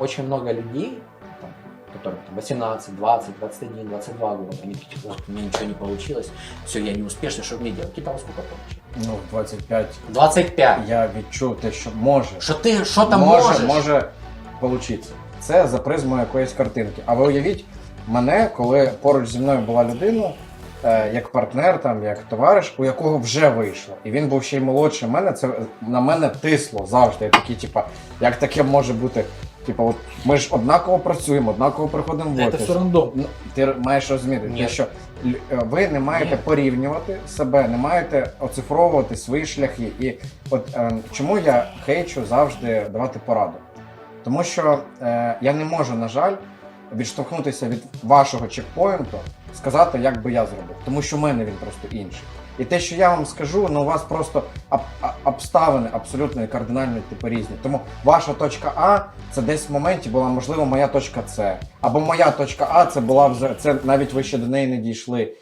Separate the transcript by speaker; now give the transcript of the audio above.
Speaker 1: очень много людей, там, которым там, 18, 20, 21, 22 года, они такие, вот, у меня ничего не получилось, все, я не успешный, что мне делать? Во сколько получить?
Speaker 2: Ну, в 25
Speaker 1: 25.
Speaker 2: я відчув те, що може.
Speaker 1: Що ти, що там
Speaker 2: може,
Speaker 1: можеш?
Speaker 2: може получитися. Це за призмою якоїсь картинки. А ви уявіть мене, коли поруч зі мною була людина, е, як партнер, там, як товариш, у якого вже вийшло. І він був ще й молодший мене, це на мене тисло завжди. Я такий, типа, як таке може бути? Типа, от ми ж однаково працюємо, однаково приходимо в
Speaker 1: Це
Speaker 2: офіс.
Speaker 1: все рандом.
Speaker 2: Ну, ти маєш розуміти,
Speaker 1: Ні.
Speaker 2: те, що е, ви не маєте
Speaker 1: Ні.
Speaker 2: порівнювати себе, не маєте оцифровувати свої шляхи. І от е, чому я хейчу завжди давати пораду? Тому що е, я не можу, на жаль, відштовхнутися від вашого чекпоінту, сказати, як би я зробив, тому що в мене він просто інший. І те, що я вам скажу, ну у вас просто обставини абсолютно і кардинально типу різні. Тому ваша точка А це десь в моменті була можливо моя точка С. Або моя точка А це була вже це навіть ви ще до неї не дійшли.